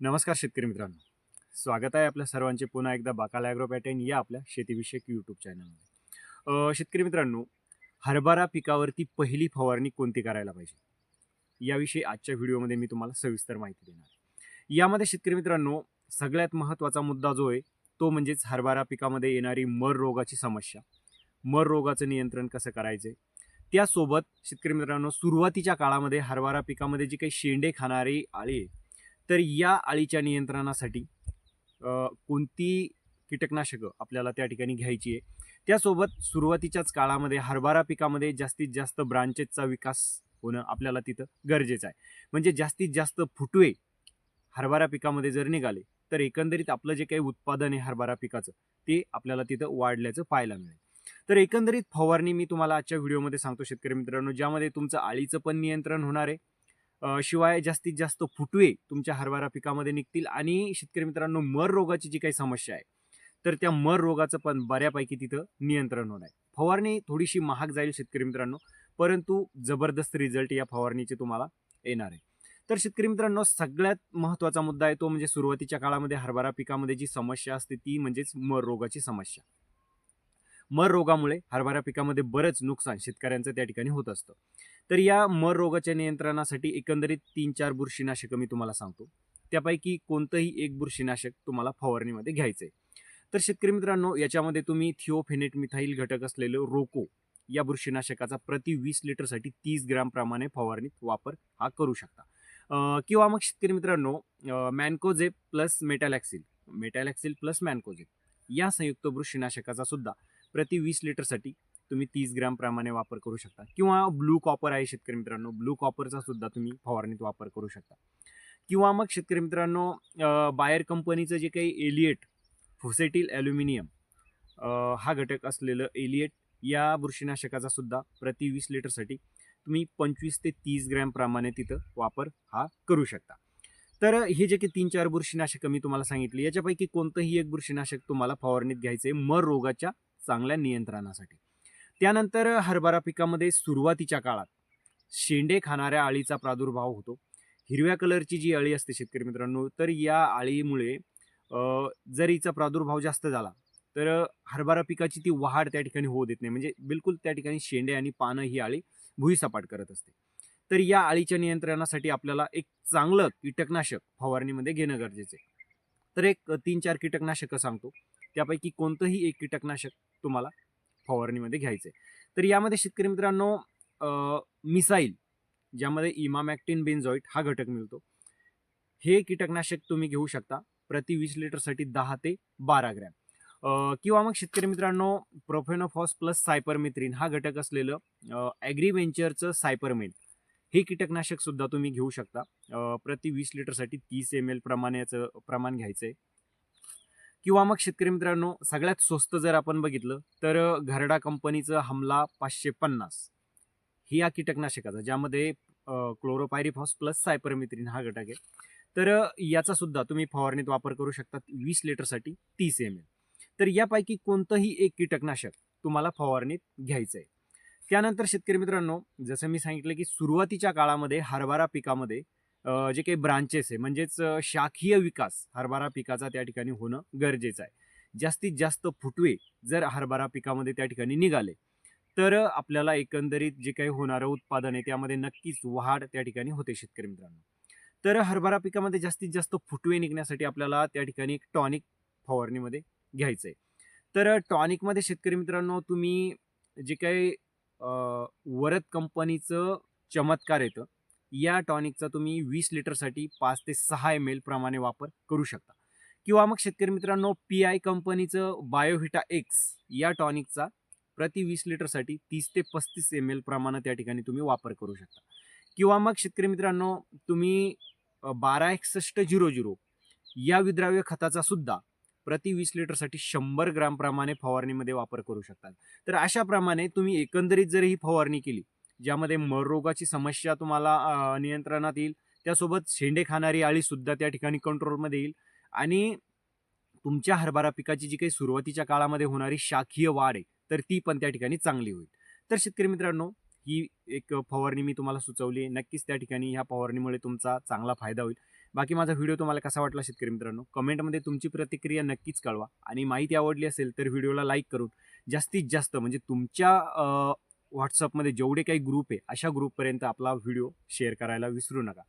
नमस्कार शेतकरी मित्रांनो. स्वागत आहे आपल्या सर्वांचे पुन्हा एकदा बाकाला ॲग्रो पॅटर्न या आपल्या शेतीविषयक यूट्यूब चॅनलमध्ये शेतकरी मित्रांनो हरभरा पिकावरती पहिली फवारणी कोणती करायला पाहिजे? याविषयी आजच्या व्हिडिओमध्ये मी तुम्हाला सविस्तर माहिती देणार आहे. यामध्ये शेतकरी मित्रांनो सगळ्यात महत्त्वाचा मुद्दा जो आहे तो म्हणजेच हरभरा पिकामध्ये येणारी मर रोगाची समस्या. मर रोगाचं नियंत्रण कसं करायचं? त्यासोबत शेतकरी मित्रांनो सुरुवातीच्या काळामध्ये हरभरा पिकामध्ये जी काही शेंडे खाणारी आळी आहे तर या आळीच्या नियंत्रणासाठी कोणती कीटकनाशकं आपल्याला त्या ठिकाणी घ्यायची आहे? त्यासोबत सुरुवातीच्याच काळामध्ये हरभरा पिकामध्ये जास्तीत जास्त ब्रांचेसचा विकास होणं आपल्याला तिथं गरजेचं आहे. म्हणजे जास्तीत जास्त फुटवे हरभरा पिकामध्ये जर निघाले तर एकंदरीत आपलं जे काही उत्पादन आहे हरभरा पिकाचं ते आपल्याला तिथं वाढल्याचं पाहायला मिळेल. तर एकंदरीत फवारणी मी तुम्हाला आजच्या व्हिडिओमध्ये सांगतो शेतकरी मित्रांनो ज्यामध्ये तुमचं आळीचं पण नियंत्रण होणार आहे शिवाय जास्तीत जास्त फुटवे तुमच्या हरभरा पिकामध्ये निघतील आणि शेतकरी मित्रांनो मर रोगाची जी काही समस्या आहे तर त्या मर रोगाचं पण बऱ्यापैकी तिथं नियंत्रण होणार आहे. फवारणी थोडीशी महाग जाईल शेतकरी मित्रांनो परंतु जबरदस्त रिझल्ट या फवारणीचे तुम्हाला येणार आहे. तर शेतकरी मित्रांनो सगळ्यात महत्त्वाचा मुद्दा आहे तो म्हणजे सुरुवातीच्या काळामध्ये हरभरा पिकामध्ये जी समस्या असते ती म्हणजेच मर रोगाची समस्या. मर रोगामुळे हरभरा पिकामध्ये बरंच नुकसान शेतकऱ्यांचं त्या ठिकाणी होत असतं. तर या मर रोगाच्या नियंत्रणासाठी एकंदरीत तीन चार बुरशीनाशकं मी तुम्हाला सांगतो. त्यापैकी कोणतंही एक बुरशीनाशक तुम्हाला फवारणीमध्ये घ्यायचं आहे तर शेतकरी मित्रांनो याच्यामध्ये तुम्ही थिओफेनेट मिथाईल घटक असलेलं रोको या बुरशीनाशकाचा प्रति वीस लिटरसाठी तीस ग्रॅमप्रमाणे फवारणीत वापर हा करू शकता. किंवा मग शेतकरी मित्रांनो मॅनकोझेप प्लस मेटॅलॅक्सिल मेटॅलॅक्सिल प्लस मॅनकोझेप या संयुक्त बुरशीनाशकाचा सुद्धा प्रति वीस लिटरसाठी तुम्ही तीस ग्रॅमप्रमाणे वापर करू शकता. किंवा ब्लू कॉपर आहे शेतकरी मित्रांनो. ब्लू कॉपरचा सुद्धा तुम्ही फवारणीत वापर करू शकता. किंवा मग शेतकरी मित्रांनो बायर कंपनीचं जे काही एलिएट फुसेटिल ॲल्युमिनियम हा घटक असलेलं एलिएट या बुरशीनाशकाचा सुद्धा प्रति वीस लिटरसाठी तुम्ही पंचवीस ते तीस ग्रॅमप्रमाणे तिथं वापर हा करू शकता. तर हे जे काही तीन चार बुरशीनाशकं मी तुम्हाला सांगितली याच्यापैकी कोणतंही एक बुरशीनाशक तुम्हाला फवारणीत घ्यायचं आहे मर रोगाच्या चांगल्या नियंत्रणासाठी. त्यानंतर हरभरा पिकामध्ये सुरुवातीच्या काळात शेंडे खाणाऱ्या अळीचा प्रादुर्भाव होतो. हिरव्या कलरची जी अळी असते शेतकरी मित्रांनो तर या अळीमुळे जरीचा प्रादुर्भाव जास्त झाला तर हरभरा पिकाची ती वाढ त्या ठिकाणी होऊ देत नाही. म्हणजे बिलकुल त्या ठिकाणी शेंडे आणि पानं ही अळी भुईसपाट करत असते. तर या अळीच्या नियंत्रणासाठी आपल्याला एक चांगलं कीटकनाशक फवारणीमध्ये घेणं गरजेचं आहे. तर एक तीन चार कीटकनाशकं सांगतो. त्यापैकी कोणतंही एक कीटकनाशक तुम्हाला फवारणीमध्ये घ्यायचं. आहे तर यामध्ये शेतकरी मित्रांनो मिसाईल ज्यामध्ये इमामॅक्टिन बेन्झॉईट हा घटक मिळतो. हे कीटकनाशक तुम्ही घेऊ शकता. प्रति वीस लिटरसाठी दहा ते बारा ग्रॅम. किंवा मग शेतकरी मित्रांनो प्रोफेनोफॉस प्लस सायपरमिथ्रिन हा घटक असलेलं ॲग्रीव्हेंचरचं सायपरमेन हे कीटकनाशक सुद्धा तुम्ही घेऊ शकता. प्रति वीस लिटरसाठी तीस एम एल प्रमाणाचं प्रमाण घ्यायचं आहे किंवा मग शेतकरी मित्रांनो सगळ्यात स्वस्त जर आपण बघितलं तर घरडा कंपनीचं हमला पाचशे पन्नास. ही या कीटकनाशकाचा ज्यामध्ये क्लोरोपायरिफॉस प्लस सायपरमित्रीन हा घटक आहे. तर याचासुद्धा याचा सुद्धा तुम्ही फवारणीत वापर करू शकता वीस लिटरसाठी तीस एम एल तर यापैकी कोणतंही एक कीटकनाशक तुम्हाला फवारणीत घ्यायचं आहे त्यानंतर शेतकरी मित्रांनो जसं मी सांगितलं की सुरुवातीच्या काळामध्ये हरभरा पिकामध्ये जे काही ब्रांचेस आहे म्हणजेच शाखीय विकास हरभरा पिकाचा त्या ठिकाणी होणं गरजेचं आहे. जास्तीत जास्त फुटवे जर हरभरा पिकामध्ये त्या ठिकाणी निघाले तर आपल्याला एकंदरीत जे काही होणारं उत्पादन आहे त्यामध्ये नक्कीच वाढ त्या ठिकाणी होते शेतकरी मित्रांनो. तर हरभरा पिकामध्ये जास्तीत जास्त फुटवे निघण्यासाठी आपल्याला त्या ठिकाणी एक टॉनिक फवारणीमध्ये घ्यायचं आहे तर टॉनिकमध्ये शेतकरी मित्रांनो तुम्ही जे काही वरद कंपनीचं चमत्कार येतं या टॉनिकचा तुम्ही वीस लिटरसाठी पाच ते सहा एम एल प्रमाणे वापर करू शकता. किंवा मग शेतकरी मित्रांनो पी आय कंपनीचं बायोव्हिटा एक्स या टॉनिकचा प्रति वीस लिटरसाठी तीस ते पस्तीस एम एल प्रमाणे त्या ठिकाणी तुम्ही वापर करू शकता. किंवा मग शेतकरी मित्रांनो तुम्ही बारा एकसष्ट झिरो झिरो या विद्राव्य खताचा सुद्धा प्रति वीस लिटरसाठी शंभर ग्रामप्रमाणे फवारणीमध्ये वापर करू शकता. तर अशाप्रमाणे तुम्ही एकंदरीत जर ही फवारणी केली ज्यामध्ये मररोगाची समस्या तुम्हाला नियंत्रणात येईल. त्यासोबत शेंडे खाणारी अळीसुद्धा त्या ठिकाणी कंट्रोलमध्ये येईल. आणि तुमच्या हरभरा पिकाची जी काही सुरुवातीच्या काळामध्ये होणारी शाखीय वाढ आहे तर ती पण त्या ठिकाणी चांगली होईल. तर शेतकरी मित्रांनो ही एक फवारणी मी तुम्हाला सुचवली आहे. नक्कीच त्या ठिकाणी ह्या फवारणीमुळे तुमचा चांगला फायदा होईल. बाकी माझा व्हिडिओ तुम्हाला कसा वाटला शेतकरी मित्रांनो? कमेंटमध्ये तुमची प्रतिक्रिया नक्कीच कळवा. आणि माहिती आवडली असेल तर व्हिडिओला लाईक करून जास्तीत जास्त म्हणजे तुमच्या व्हॉट्सअपमध्ये जेवढे काही ग्रुप आहे अशा ग्रुपपर्यंत आपला व्हिडिओ शेअर करायला विसरू नका.